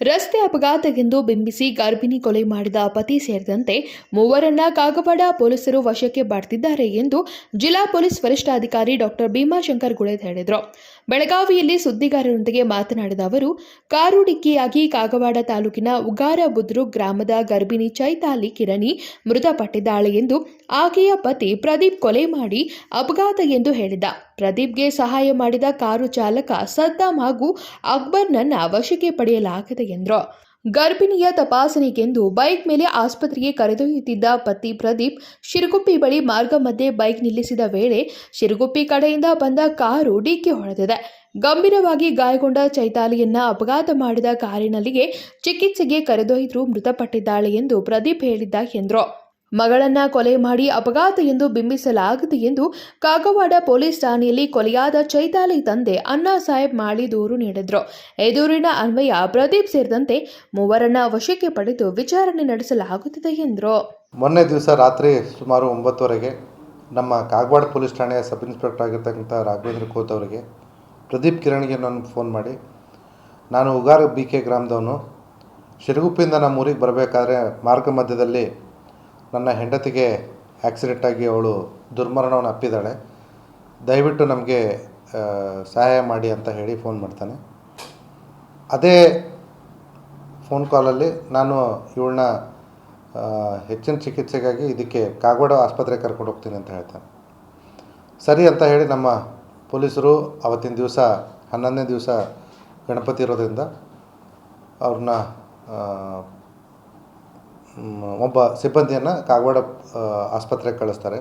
ರಸ್ತೆ ಅಪಘಾತವೆಂದು ಬಿಂಬಿಸಿ ಗರ್ಭಿಣಿ ಕೊಲೆ ಮಾಡಿದ ಪತಿ ಸೇರಿದಂತೆ ಮೂವರನ್ನ ಕಾಗವಾಡ ಪೊಲೀಸರು ವಶಕ್ಕೆ ಪಡೆದಿದ್ದಾರೆ ಎಂದು ಜಿಲ್ಲಾ ಪೊಲೀಸ್ ವರಿಷ್ಠಾಧಿಕಾರಿ ಡಾಕ್ಟರ್ ಭೀಮಾಶಂಕರ್ ಗುಳೇದ್ ಹೇಳಿದರು. ಬೆಳಗಾವಿಯಲ್ಲಿ ಸುದ್ದಿಗಾರರೊಂದಿಗೆ ಮಾತನಾಡಿದ ಅವರು ಕಾರು ಡಿಕ್ಕಿಯಾಗಿ ಕಾಗವಾಡ ತಾಲೂಕಿನ ಉಗಾರ ಬುದ್ರು ಗ್ರಾಮದ ಗರ್ಭಿಣಿ ಚೈತಾಲಿ ಕಿರಣಿ ಮೃತಪಟ್ಟಿದ್ದಾಳೆ ಎಂದು ಆಕೆಯ ಪತಿ ಪ್ರದೀಪ್ ಕೊಲೆ ಮಾಡಿ ಅಪಘಾತ ಎಂದು ಹೇಳಿದ. ಪ್ರದೀಪ್ಗೆ ಸಹಾಯ ಮಾಡಿದ ಕಾರು ಚಾಲಕ ಸದ್ದಾಂ ಹಾಗೂ ಅಕ್ಬರ್ನನ್ನ ವಶಕ್ಕೆ ಪಡೆಯಲಾಗಿದೆ ಎಂದರು. ಗರ್ಭಿಣಿಯ ತಪಾಸಣೆಗೆಂದು ಬೈಕ್ ಮೇಲೆ ಆಸ್ಪತ್ರೆಗೆ ಕರೆದೊಯ್ಯುತ್ತಿದ್ದ ಪತಿ ಪ್ರದೀಪ್ ಶಿರಗುಪ್ಪಿ ಬಳಿ ಮಾರ್ಗ ಮಧ್ಯೆ ಬೈಕ್ ನಿಲ್ಲಿಸಿದ ವೇಳೆ ಶಿರುಗುಪ್ಪಿ ಕಡೆಯಿಂದ ಬಂದ ಕಾರು ಡಿಕ್ಕಿ ಹೊಡೆದಿದೆ. ಗಂಭೀರವಾಗಿ ಗಾಯಗೊಂಡ ಚೈತಾಲಿಯನ್ನ ಅಪಘಾತ ಮಾಡಿದ ಕಾರಿನಲ್ಲಿಗೆ ಚಿಕಿತ್ಸೆಗೆ ಕರೆದೊಯ್ದು ಮೃತಪಟ್ಟಿದ್ದಾಳೆ ಎಂದು ಪ್ರದೀಪ್ ಹೇಳಿದ್ದ ಎಂದರು ಮಗಳನ್ನ ಕೊಲೆ ಮಾಡಿ ಅಪಘಾತ ಎಂದು ಬಿಂಬಿಸಲಾಗಿದೆ ಎಂದು ಕಾಗವಾಡ ಪೊಲೀಸ್ ಠಾಣೆಯಲ್ಲಿ ಕೊಲೆಯಾದ ಚೈತಾಲಿ ತಂದೆ ಅಣ್ಣಾ ಸಾಹೇಬ್ ಮಾಳಿ ದೂರು ನೀಡಿದ್ರು. ಈ ದೂರಿನ ಅನ್ವಯ ಪ್ರದೀಪ್ ಸೇರಿದಂತೆ ಮೂವರನ್ನ ವಶಕ್ಕೆ ಪಡೆದು ವಿಚಾರಣೆ ನಡೆಸಲಾಗುತ್ತಿದೆ ಎಂದರು. ಮೊನ್ನೆ ದಿವಸ ರಾತ್ರಿ ಸುಮಾರು ಒಂಬತ್ತುವರೆಗೆ ನಮ್ಮ ಕಾಗವಾಡ ಪೊಲೀಸ್ ಠಾಣೆಯ ಸಬ್ ಇನ್ಸ್ಪೆಕ್ಟರ್ ಆಗಿರ್ತಕ್ಕಂಥ ರಾಘವೇಂದ್ರ ಕೋತ್ ಅವರಿಗೆ ಪ್ರದೀಪ್ ಕಿರಣ್ಗೆ ನಾನು ಫೋನ್ ಮಾಡಿ, ನಾನು ಉಗಾರ ಬಿ ಕೆ ಗ್ರಾಮದವನು ಶಿರಗುಪ್ಪಿಂದ ನಮ್ಮ ಊರಿಗೆ ಬರಬೇಕಾದ್ರೆ ಮಾರ್ಗ ಮಧ್ಯದಲ್ಲಿ ನನ್ನ ಹೆಂಡತಿಗೆ ಆಕ್ಸಿಡೆಂಟ್ ಆಗಿ ಅವಳು ದುರ್ಮರಣವನ್ನು ಅಪ್ಪಿದ್ದಾಳೆ. ದಯವಿಟ್ಟು ನಮಗೆ ಸಹಾಯ ಮಾಡಿ ಅಂತ ಹೇಳಿ ಫೋನ್ ಮಾಡ್ತಾನೆ. ಅದೇ ಫೋನ್ ಕಾಲಲ್ಲಿ ನಾನು ಇವಳನ್ನ ಹೆಚ್ಚಿನ ಚಿಕಿತ್ಸೆಗಾಗಿ ಇದಕ್ಕೆ ಕಾಗವಾಡ ಆಸ್ಪತ್ರೆಗೆ ಕರ್ಕೊಂಡು ಹೋಗ್ತೀನಿ ಅಂತ ಹೇಳ್ತಾನೆ. ಸರಿ ಅಂತ ಹೇಳಿ ನಮ್ಮ ಪೊಲೀಸರು ಅವತ್ತಿನ ದಿವಸ, ಹನ್ನೊಂದನೇ ದಿವಸ ಗಣಪತಿ ಇರೋದ್ರಿಂದ ಅವ್ರನ್ನ ಒಬ್ಬ ಸಿಬ್ಬಂದಿಯನ್ನು ಕಾಗವಾಡ ಆಸ್ಪತ್ರೆಗೆ ಕಳಿಸ್ತಾರೆ.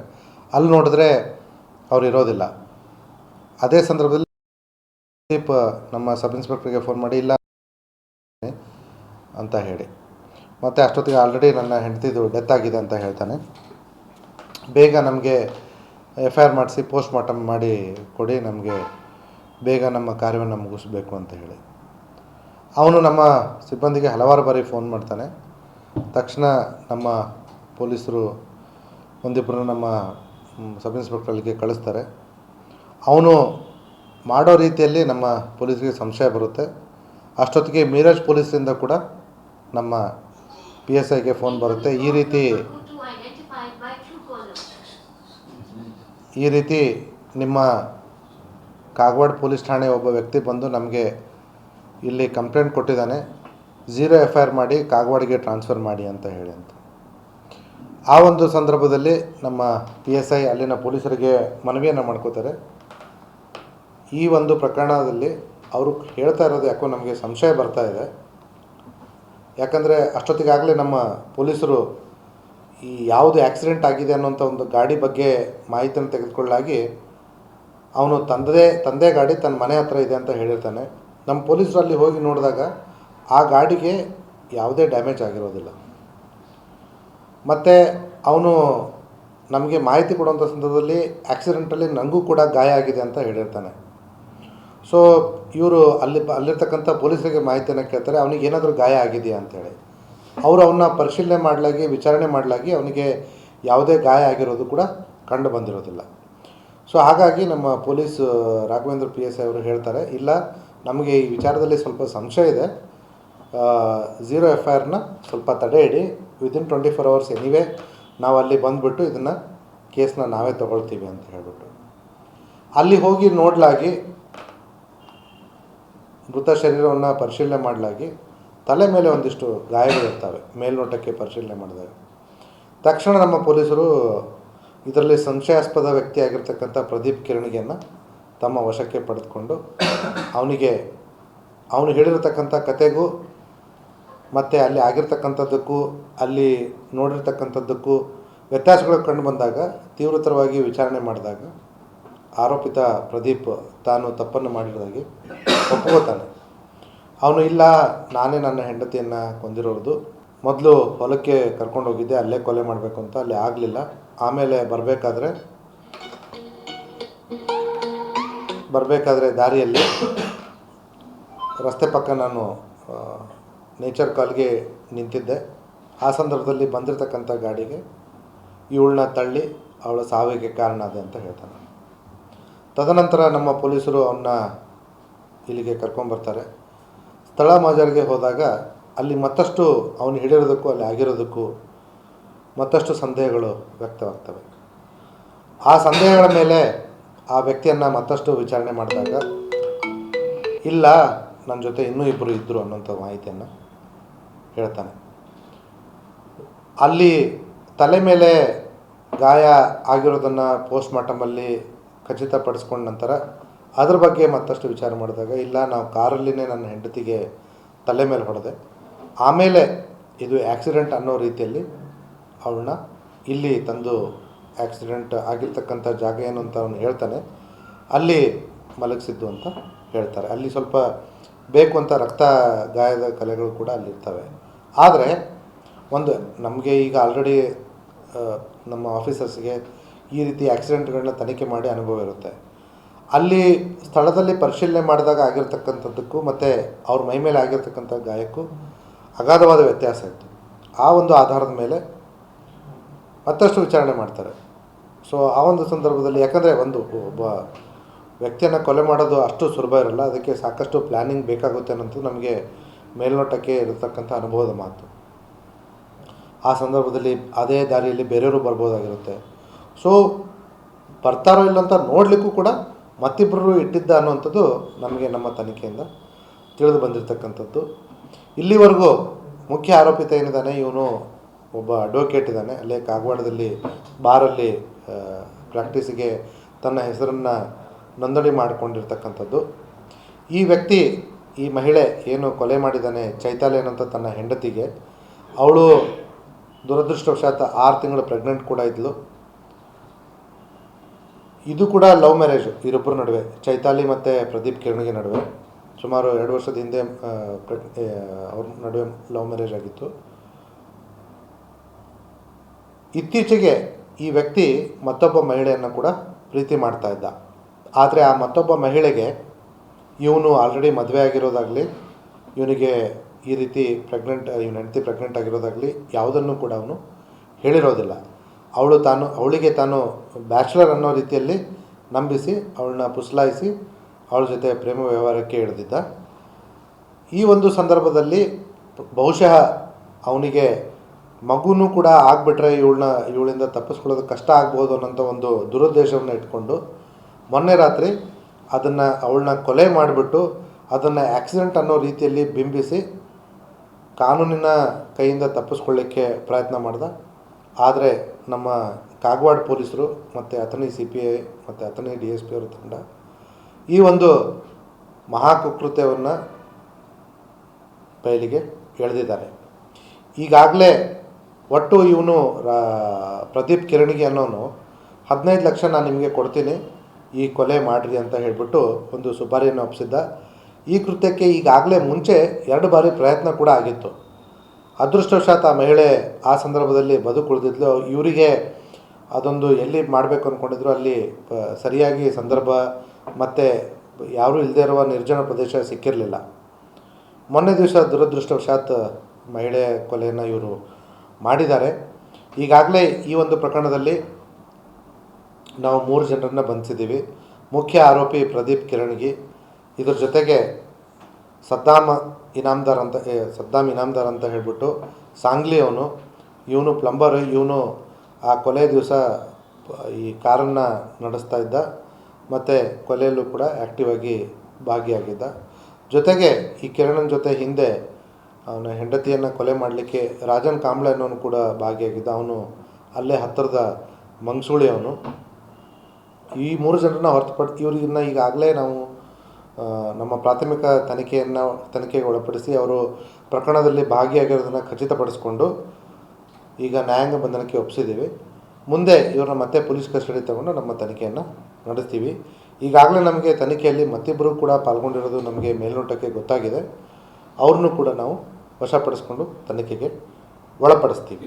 ಅಲ್ಲಿ ನೋಡಿದ್ರೆ ಅವ್ರು ಇರೋದಿಲ್ಲ. ಅದೇ ಸಂದರ್ಭದಲ್ಲಿ ನಮ್ಮ ಸಬ್ ಇನ್ಸ್ಪೆಕ್ಟ್ರಿಗೆ ಫೋನ್ ಮಾಡಿ, ಇಲ್ಲ ಅಂತ ಹೇಳಿ. ಮತ್ತು ಅಷ್ಟೊತ್ತಿಗೆ ಆಲ್ರೆಡಿ ನನ್ನ ಹೆಂಡತಿದು ಡೆತ್ ಆಗಿದೆ ಅಂತ ಹೇಳ್ತಾನೆ. ಬೇಗ ನಮಗೆ ಎಫ್ ಐ ಆರ್ ಮಾಡಿಸಿ ಪೋಸ್ಟ್ ಮಾರ್ಟಮ್ ಮಾಡಿ ಕೊಡಿ, ನಮಗೆ ಬೇಗ ನಮ್ಮ ಕಾರ್ಯವನ್ನು ಮುಗಿಸ್ಬೇಕು ಅಂತ ಹೇಳಿ. ಅವನು ನಮ್ಮ ಸಿಬ್ಬಂದಿಗೆ ಹಲವಾರು ಬಾರಿ ಫೋನ್ ಮಾಡ್ತಾನೆ. ತಕ್ಷಣ ನಮ್ಮ ಪೊಲೀಸರು ಒಂದಿಬ್ಬರನ್ನ ನಮ್ಮ ಸಬ್ ಇನ್ಸ್ಪೆಕ್ಟರ್ ಅಲ್ಲಿಗೆ ಕಳಿಸ್ತಾರೆ. ಅವನು ಮಾಡೋ ರೀತಿಯಲ್ಲಿ ನಮ್ಮ ಪೊಲೀಸ್ಗೆ ಸಂಶಯ ಬರುತ್ತೆ. ಅಷ್ಟೊತ್ತಿಗೆ ಮೀರಜ್ ಪೊಲೀಸರಿಂದ ಕೂಡ ನಮ್ಮ ಪಿ ಎಸ್ ಐಗೆ ಫೋನ್ ಬರುತ್ತೆ. ಈ ರೀತಿ. ಈ ರೀತಿ ನಿಮ್ಮ ಕಾಗವಾಡ ಪೊಲೀಸ್ ಠಾಣೆ ಒಬ್ಬ ವ್ಯಕ್ತಿ ಬಂದು ನಮಗೆ ಇಲ್ಲಿ ಕಂಪ್ಲೇಂಟ್ ಕೊಟ್ಟಿದ್ದಾನೆ. ಝೀರೋ ಎಫ್ ಐ ಆರ್ ಮಾಡಿ, ಕಾಗವಾಡಿಗೆ ಟ್ರಾನ್ಸ್ಫರ್ ಮಾಡಿ ಅಂತ ಹೇಳಿ ಅಂತ. ಆ ಒಂದು ಸಂದರ್ಭದಲ್ಲಿ ನಮ್ಮ ಪಿ ಎಸ್ ಐ ಅಲ್ಲಿನ ಪೊಲೀಸರಿಗೆ ಮನವಿಯನ್ನು ಮಾಡ್ಕೋತಾರೆ. ಈ ಒಂದು ಪ್ರಕರಣದಲ್ಲಿ ಅವರು ಹೇಳ್ತಾ ಇರೋದು ಯಾಕೋ ನಮಗೆ ಸಂಶಯ ಬರ್ತಾ ಇದೆ. ಯಾಕಂದರೆ ಅಷ್ಟೊತ್ತಿಗಾಗಲೇ ನಮ್ಮ ಪೊಲೀಸರು ಈ ಯಾವುದು ಆಕ್ಸಿಡೆಂಟ್ ಆಗಿದೆ ಅನ್ನೋಂಥ ಒಂದು ಗಾಡಿ ಬಗ್ಗೆ ಮಾಹಿತಿಯನ್ನು ತೆಗೆದುಕೊಳ್ಳಾಗಿ ಅವನು ತಂದದೇ, ತಂದೆ ಗಾಡಿ ತನ್ನ ಮನೆ ಹತ್ರ ಇದೆ ಅಂತ ಹೇಳಿರ್ತಾನೆ. ನಮ್ಮ ಪೊಲೀಸರು ಅಲ್ಲಿ ಹೋಗಿ ನೋಡಿದಾಗ ಆ ಗಾಡಿಗೆ ಯಾವುದೇ ಡ್ಯಾಮೇಜ್ ಆಗಿರೋದಿಲ್ಲ. ಮತ್ತು ಅವನು ನಮಗೆ ಮಾಹಿತಿ ಕೊಡುವಂಥ ಸಂದರ್ಭದಲ್ಲಿ ಆ್ಯಕ್ಸಿಡೆಂಟಲ್ಲಿ ನನಗೂ ಕೂಡ ಗಾಯ ಆಗಿದೆ ಅಂತ ಹೇಳಿರ್ತಾನೆ. ಸೊ ಇವರು ಅಲ್ಲಿ ಅಲ್ಲಿರ್ತಕ್ಕಂಥ ಪೊಲೀಸರಿಗೆ ಮಾಹಿತಿಯನ್ನು ಕೇಳ್ತಾರೆ, ಅವನಿಗೆ ಏನಾದರೂ ಗಾಯ ಆಗಿದೆಯಾ? ಅಂತೇಳಿ ಅವರು ಅವನ್ನ ಪರಿಶೀಲನೆ ಮಾಡಲಾಗಿ, ವಿಚಾರಣೆ ಮಾಡಲಾಗಿ ಅವನಿಗೆ ಯಾವುದೇ ಗಾಯ ಆಗಿರೋದು ಕೂಡ ಕಂಡು ಬಂದಿರೋದಿಲ್ಲ. ಸೊ ಹಾಗಾಗಿ ನಮ್ಮ police, Raghavendra P S I ಅವರು ಹೇಳ್ತಾರೆ, ಇಲ್ಲ, ನಮಗೆ ಈ ವಿಚಾರದಲ್ಲಿ ಸ್ವಲ್ಪ ಸಂಶಯ ಇದೆ. ಝೀರೋ ಎಫ್ ಐ ಆರ್ನ ಸ್ವಲ್ಪ ತಡೆ ಇಡಿ. Within twenty four hours anyway ನಾವು ಅಲ್ಲಿ ಬಂದುಬಿಟ್ಟು ಇದನ್ನು ಕೇಸನ್ನ ನಾವೇ ತೊಗೊಳ್ತೀವಿ ಅಂತ ಹೇಳಿಬಿಟ್ಟು. ಅಲ್ಲಿ ಹೋಗಿ ನೋಡಲಾಗಿ, ಮೃತ ಶರೀರವನ್ನು ಪರಿಶೀಲನೆ ಮಾಡಲಾಗಿ, ತಲೆ ಮೇಲೆ ಒಂದಿಷ್ಟು ಗಾಯಗಳಿರ್ತವೆ ಮೇಲ್ನೋಟಕ್ಕೆ ಪರಿಶೀಲನೆ ಮಾಡಿದಾಗ. ತಕ್ಷಣ ನಮ್ಮ ಪೊಲೀಸರು ಇದರಲ್ಲಿ ಸಂಶಯಾಸ್ಪದ ವ್ಯಕ್ತಿಯಾಗಿರ್ತಕ್ಕಂಥ ಪ್ರದೀಪ್ ಕಿರಣಿಗೆಯನ್ನು ತಮ್ಮ ವಶಕ್ಕೆ ಪಡೆದುಕೊಂಡು, ಅವನಿಗೆ, ಅವನು ಹೇಳಿರತಕ್ಕಂಥ ಕತೆಗೂ ಮತ್ತು ಅಲ್ಲಿ ಆಗಿರ್ತಕ್ಕಂಥದ್ದಕ್ಕೂ, ಅಲ್ಲಿ ನೋಡಿರ್ತಕ್ಕಂಥದ್ದಕ್ಕೂ ವ್ಯತ್ಯಾಸಗಳು ಕಂಡು ಬಂದಾಗ, ತೀವ್ರತರವಾಗಿ ವಿಚಾರಣೆ ಮಾಡಿದಾಗ, ಆರೋಪಿತ ಪ್ರದೀಪ್ ತಾನು ತಪ್ಪನ್ನು ಮಾಡಿರೋದಾಗಿ ಒಪ್ಕೋತಾನೆ ಅವನು, ಇಲ್ಲ, ನಾನೇ ನನ್ನ ಹೆಂಡತಿಯನ್ನು ಕೊಂದಿರೋದು. ಮೊದಲು ಹೊಲಕ್ಕೆ ಕರ್ಕೊಂಡು ಹೋಗಿದ್ದೆ ಅಲ್ಲೇ ಕೊಲೆ ಮಾಡಬೇಕು ಅಂತ, ಅಲ್ಲಿ ಆಗಲಿಲ್ಲ. ಆಮೇಲೆ ಬರಬೇಕಾದ್ರೆ ಬರಬೇಕಾದ್ರೆ ದಾರಿಯಲ್ಲಿ ರಸ್ತೆ ಪಕ್ಕ ನಾನು ನೇಚರ್ ಕಾಲ್ಗೆ ನಿಂತಿದ್ದೆ. ಆ ಸಂದರ್ಭದಲ್ಲಿ ಬಂದಿರತಕ್ಕಂಥ ಗಾಡಿಗೆ ಇವಳನ್ನ ತಳ್ಳಿ ಅವಳ ಸಾವಿಗೆ ಕಾರಣ ಅದೆ ಅಂತ ಹೇಳ್ತಾನೆ. ತದನಂತರ ನಮ್ಮ ಪೊಲೀಸರು ಅವನ್ನ ಇಲ್ಲಿಗೆ ಕರ್ಕೊಂಬರ್ತಾರೆ ಸ್ಥಳ ಮಾಜಾರಿಗೆ ಹೋದಾಗ ಅಲ್ಲಿ ಮತ್ತಷ್ಟು ಅವನು ಹಿಡಿಯೋದಕ್ಕೂ ಅಲ್ಲಿ ಆಗಿರೋದಕ್ಕೂ ಮತ್ತಷ್ಟು ಸಂದೇಹಗಳು ವ್ಯಕ್ತವಾಗ್ತವೆ. ಆ ಸಂದೇಹಗಳ ಮೇಲೆ ಆ ವ್ಯಕ್ತಿಯನ್ನು ಮತ್ತಷ್ಟು ವಿಚಾರಣೆ ಮಾಡಿದಾಗ, ಇಲ್ಲ ನನ್ನ ಜೊತೆ ಇನ್ನೂ ಇಬ್ಬರು ಇದ್ದರು ಅನ್ನೋಂಥ ಮಾಹಿತಿಯನ್ನು ಹೇಳ್ತಾನೆ. ಅಲ್ಲಿ ತಲೆ ಮೇಲೆ ಗಾಯ ಆಗಿರೋದನ್ನು ಪೋಸ್ಟ್ ಮಾರ್ಟಮಲ್ಲಿ ಖಚಿತಪಡಿಸ್ಕೊಂಡ ನಂತರ ಅದ್ರ ಬಗ್ಗೆ ಮತ್ತಷ್ಟು ವಿಚಾರ ಮಾಡಿದಾಗ, ಇಲ್ಲ, ನಾವು ಕಾರಲ್ಲಿನೇ ನನ್ನ ಹೆಂಡತಿಗೆ ತಲೆ ಮೇಲೆ ಹೊಡೆದೆ. ಆಮೇಲೆ ಇದು ಆ್ಯಕ್ಸಿಡೆಂಟ್ ಅನ್ನೋ ರೀತಿಯಲ್ಲಿ ಅವಳನ್ನ ಇಲ್ಲಿ ತಂದು ಆ್ಯಕ್ಸಿಡೆಂಟ್ ಆಗಿರ್ತಕ್ಕಂಥ ಜಾಗ ಏನು ಅಂತ ಅವನು ಹೇಳ್ತಾನೆ. ಅಲ್ಲಿ ಮಲಗಿಸಿದ್ದು ಅಂತ ಹೇಳ್ತಾರೆ. ಅಲ್ಲಿ ಸ್ವಲ್ಪ ಬೇಕು ಅಂತ ರಕ್ತ ಗಾಯದ ಕಲೆಗಳು ಕೂಡ ಅಲ್ಲಿರ್ತವೆ. ಆದರೆ ಒಂದು ನಮಗೆ ಈಗ ಆಲ್ರೆಡಿ ನಮ್ಮ ಆಫೀಸರ್ಸ್ಗೆ ಈ ರೀತಿ ಆಕ್ಸಿಡೆಂಟ್ಗಳನ್ನ ತನಿಖೆ ಮಾಡಿ ಅನುಭವ ಇರುತ್ತೆ. ಅಲ್ಲಿ ಸ್ಥಳದಲ್ಲಿ ಪರಿಶೀಲನೆ ಮಾಡಿದಾಗ ಆಗಿರ್ತಕ್ಕಂಥದ್ದಕ್ಕೂ ಮತ್ತು ಅವ್ರ ಮೈ ಮೇಲೆ ಆಗಿರ್ತಕ್ಕಂಥ ಗಾಯಕ್ಕೂ ಅಗಾಧವಾದ ವ್ಯತ್ಯಾಸ ಇತ್ತು. ಆ ಒಂದು ಆಧಾರದ ಮೇಲೆ ಮತ್ತಷ್ಟು ವಿಚಾರಣೆ ಮಾಡ್ತಾರೆ. ಸೊ ಆ ಒಂದು ಸಂದರ್ಭದಲ್ಲಿ ಯಾಕಂದರೆ ಒಂದು ಒಬ್ಬ ವ್ಯಕ್ತಿಯನ್ನು ಕೊಲೆ ಮಾಡೋದು ಅಷ್ಟು ಸುಲಭ ಇರಲ್ಲ. ಅದಕ್ಕೆ ಸಾಕಷ್ಟು ಪ್ಲ್ಯಾನಿಂಗ್ ಬೇಕಾಗುತ್ತೆ ಅನ್ನೋದು ನಮಗೆ ಮೇಲ್ನೋಟಕ್ಕೆ ಇರತಕ್ಕಂಥ ಅನುಭವದ ಮಾತು. ಆ ಸಂದರ್ಭದಲ್ಲಿ ಅದೇ ದಾರಿಯಲ್ಲಿ ಬೇರೆಯವರು ಬರ್ಬೋದಾಗಿರುತ್ತೆ. ಸೊ ಬರ್ತಾರೋ ಇಲ್ಲ ಅಂತ ನೋಡಲಿಕ್ಕೂ ಕೂಡ ಮತ್ತಿಬ್ಬರು ಇಟ್ಟಿದ್ದ ಅನ್ನುವಂಥದ್ದು ನಮಗೆ ನಮ್ಮ ತನಿಖೆಯಿಂದ ತಿಳಿದು ಬಂದಿರತಕ್ಕಂಥದ್ದು. ಇಲ್ಲಿವರೆಗೂ ಮುಖ್ಯ ಆರೋಪಿತ ಏನಿದ್ದಾನೆ, ಇವನು ಒಬ್ಬ ಅಡ್ವೊಕೇಟ್ ಇದ್ದಾನೆ. ಅಲ್ಲೇ ಕಾಗವಾಡದಲ್ಲಿ, ಬಾರಲ್ಲಿ ಪ್ರಾಕ್ಟೀಸಿಗೆ ತನ್ನ ಹೆಸರನ್ನು ನೋಂದಣಿ ಮಾಡಿಕೊಂಡಿರ್ತಕ್ಕಂಥದ್ದು. ಈ ವ್ಯಕ್ತಿ, ಈ ಮಹಿಳೆ ಏನು ಕೊಲೆ ಮಾಡಿದ್ದಾನೆ, ಚೈತಾಲಿ ಅನ್ನೋಂಥ ತನ್ನ ಹೆಂಡತಿಗೆ, ಅವಳು ದುರದೃಷ್ಟವಶಾತ್ ಆರು ತಿಂಗಳು ಪ್ರೆಗ್ನೆಂಟ್ ಕೂಡ ಇದ್ಲು. ಇದು ಕೂಡ ಲವ್ ಮ್ಯಾರೇಜ್ ಇರೊಬ್ಬರ ನಡುವೆ, ಚೈತಾಲಿ ಮತ್ತು ಪ್ರದೀಪ್ ಕಿರಣಿಗೆ ನಡುವೆ. ಸುಮಾರು ಎರಡು ವರ್ಷದ ಹಿಂದೆ ಅವ್ರ ನಡುವೆ ಲವ್ ಮ್ಯಾರೇಜ್ ಆಗಿತ್ತು. ಇತ್ತೀಚೆಗೆ ಈ ವ್ಯಕ್ತಿ ಮತ್ತೊಬ್ಬ ಮಹಿಳೆಯನ್ನು ಕೂಡ ಪ್ರೀತಿ ಮಾಡ್ತಾ ಇದ್ದ. ಆದರೆ ಆ ಮತ್ತೊಬ್ಬ ಮಹಿಳೆಗೆ ಇವನು ಆಲ್ರೆಡಿ ಮದುವೆ ಆಗಿರೋದಾಗಲಿ, ಇವನಿಗೆ ಈ ರೀತಿ ಪ್ರೆಗ್ನೆಂಟ್ ಇವನ ಹೆಂಡತಿ ಪ್ರೆಗ್ನೆಂಟ್ ಆಗಿರೋದಾಗಲಿ ಯಾವುದನ್ನು ಕೂಡ ಅವನು ಹೇಳಿರೋದಿಲ್ಲ. ಅವಳು ತಾನು, ಅವಳಿಗೆ ತಾನು ಬ್ಯಾಚುಲರ್ ಅನ್ನೋ ರೀತಿಯಲ್ಲಿ ನಂಬಿಸಿ, ಅವಳನ್ನ ಪುಸಲಾಯಿಸಿ, ಅವಳ ಜೊತೆ ಪ್ರೇಮ ವ್ಯವಹಾರಕ್ಕೆ ಹಿಡಿದಿದ್ದ ಈ ಒಂದು ಸಂದರ್ಭದಲ್ಲಿ ಬಹುಶಃ ಅವನಿಗೆ ಮಗುನೂ ಕೂಡ ಆಗಿಬಿಟ್ರೆ ಇವಳನ್ನ, ಇವಳಿಂದ ತಪ್ಪಿಸ್ಕೊಳ್ಳೋದು ಕಷ್ಟ ಆಗ್ಬೋದು ಅನ್ನೋಂಥ ಒಂದು ದುರುದ್ದೇಶವನ್ನು ಇಟ್ಕೊಂಡು ಮೊನ್ನೆ ರಾತ್ರಿ ಅದನ್ನು ಅವಳನ್ನ ಕೊಲೆ ಮಾಡಿಬಿಟ್ಟು ಅದನ್ನು ಆಕ್ಸಿಡೆಂಟ್ ಅನ್ನೋ ರೀತಿಯಲ್ಲಿ ಬಿಂಬಿಸಿ ಕಾನೂನಿನ ಕೈಯಿಂದ ತಪ್ಪಿಸ್ಕೊಳ್ಳಿಕ್ಕೆ ಪ್ರಯತ್ನ ಮಾಡ್ದ. ಆದರೆ ನಮ್ಮ ಕಾಗವಾಡ ಪೊಲೀಸರು ಮತ್ತು ಅಥಣಿ ಸಿ ಪಿ ಐ ಮತ್ತು ಅಥಣಿ ಡಿ ಎಸ್ ಪಿ ಅವರ ತಂಡ ಈ ಒಂದು ಮಹಾಕುಕೃತ್ಯವನ್ನು ಬಯಲಿಗೆ ಎಳೆದಿದ್ದಾರೆ. ಈಗಾಗಲೇ ಒಟ್ಟು ಇವನು ರಾ- ಪ್ರದೀಪ್ ಕಿರಣಿಗೆ ಅನ್ನೋನು ಹದಿನೈದು ಲಕ್ಷ ನಾನು ನಿಮಗೆ ಕೊಡ್ತೀನಿ. ಈ ಕೊಲೆ ಮಾಡಿರಿ ಅಂತ ಹೇಳಿಬಿಟ್ಟು ಒಂದು ಸುಪಾರಿಯನ್ನು ಒಪ್ಪಿಸಿದ್ದ ಈ ಕೃತ್ಯಕ್ಕೆ ಈಗಾಗಲೇ ಮುಂಚೆ ಎರಡು ಬಾರಿ ಪ್ರಯತ್ನ ಕೂಡ ಆಗಿತ್ತು. ಅದೃಷ್ಟವಶಾತ್ ಆ ಮಹಿಳೆ ಆ ಸಂದರ್ಭದಲ್ಲಿ ಬದುಕುಳಿದಿದ್ಲು. ಇವರಿಗೆ ಅದೊಂದು ಎಲ್ಲಿ ಮಾಡಬೇಕು ಅಂದ್ಕೊಂಡಿದ್ರು ಅಲ್ಲಿ ಸರಿಯಾಗಿ ಸಂದರ್ಭ ಮತ್ತು ಯಾರೂ ಇಲ್ಲದೇ ಇರುವ ನಿರ್ಜನ ಪ್ರದೇಶ ಸಿಕ್ಕಿರಲಿಲ್ಲ. ಮೊನ್ನೆ ದಿವಸ ದುರದೃಷ್ಟವಶಾತ್ ಮಹಿಳೆ ಕೊಲೆಯನ್ನು ಇವರು ಮಾಡಿದ್ದಾರೆ. ಈಗಾಗಲೇ ಈ ಒಂದು ಪ್ರಕರಣದಲ್ಲಿ ನಾವು ಮೂರು ಜನರನ್ನು ಬಂಧಿಸಿದ್ದೀವಿ. ಮುಖ್ಯ ಆರೋಪಿ ಪ್ರದೀಪ್ ಕಿರಣ್ಗಿ. ಇದ್ರ ಜೊತೆಗೆ ಸದ್ದಾಮ ಇನಾಮ್ದಾರ್ ಅಂತ ಸದ್ದಾಮ್ ಇನಾಮ್ದಾರ್ ಅಂತ ಹೇಳ್ಬಿಟ್ಟು ಸಾಂಗ್ಲಿ ಅವನು. ಇವನು ಪ್ಲಂಬರ್, ಇವನು ಆ ಕೊಲೆ ದಿವಸ ಈ ಕಾರನ್ನು ನಡೆಸ್ತಾ ಇದ್ದ. ಮತ್ತು ಕೊಲೆಯಲ್ಲೂ ಕೂಡ ಆ್ಯಕ್ಟಿವ್ ಆಗಿ ಭಾಗಿಯಾಗಿದ್ದ. ಜೊತೆಗೆ ಈ ಕಿರಣನ ಜೊತೆ ಹಿಂದೆ ಅವನ ಹೆಂಡತಿಯನ್ನು ಕೊಲೆ ಮಾಡಲಿಕ್ಕೆ ರಾಜನ್ ಕಾಂಬ್ಳೆ ಅನ್ನೋನು ಕೂಡ ಭಾಗಿಯಾಗಿದ್ದ. ಅವನು ಅಲ್ಲೇ ಹತ್ತಿರದ ಮಂಗಸೂಳಿ ಅವನು. ಈ ಮೂರು ಜನರನ್ನ ಹೊರತುಪಡಿಸಿ ಇವ್ರನ್ನ ಈಗಾಗಲೇ ನಾವು ನಮ್ಮ ಪ್ರಾಥಮಿಕ ತನಿಖೆಯನ್ನು, ತನಿಖೆಗೆ ಒಳಪಡಿಸಿ ಅವರು ಪ್ರಕರಣದಲ್ಲಿ ಭಾಗಿಯಾಗಿರೋದನ್ನು ಖಚಿತಪಡಿಸಿಕೊಂಡು ಈಗ ನ್ಯಾಯಾಂಗ ಬಂಧನಕ್ಕೆ ಒಪ್ಪಿಸಿದ್ದೀವಿ. ಮುಂದೆ ಇವರನ್ನ ಮತ್ತೆ ಪೊಲೀಸ್ ಕಸ್ಟಡಿ ತಗೊಂಡು ನಮ್ಮ ತನಿಖೆಯನ್ನು ನಡೆಸ್ತೀವಿ. ಈಗಾಗಲೇ ನಮಗೆ ತನಿಖೆಯಲ್ಲಿ ಮತ್ತಿಬ್ಬರು ಕೂಡ ಪಾಲ್ಗೊಂಡಿರೋದು ನಮಗೆ ಮೇಲ್ನೋಟಕ್ಕೆ ಗೊತ್ತಾಗಿದೆ. ಅವ್ರನ್ನೂ ಕೂಡ ನಾವು ವಶಪಡಿಸ್ಕೊಂಡು ತನಿಖೆಗೆ ಒಳಪಡಿಸ್ತೀವಿ.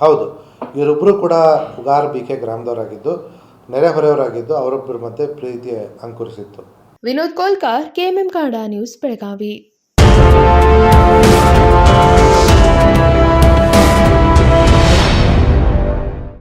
ಹೌದು. ಇವರಿಬ್ಬರು ಕೂಡ ಉಗಾರ್ ಬಿ ಕೆ ಗ್ರಾಮದವರಾಗಿದ್ದು ನೆರೆಹೊರೆಯವರಾಗಿದ್ದು ಅವರೊಬ್ಬರ ಮಧ್ಯೆ ಪ್ರೀತಿ ಅಂಕುರಿಸಿತ್ತು. Vinod Kolkar KMM Kannada news Belagavi.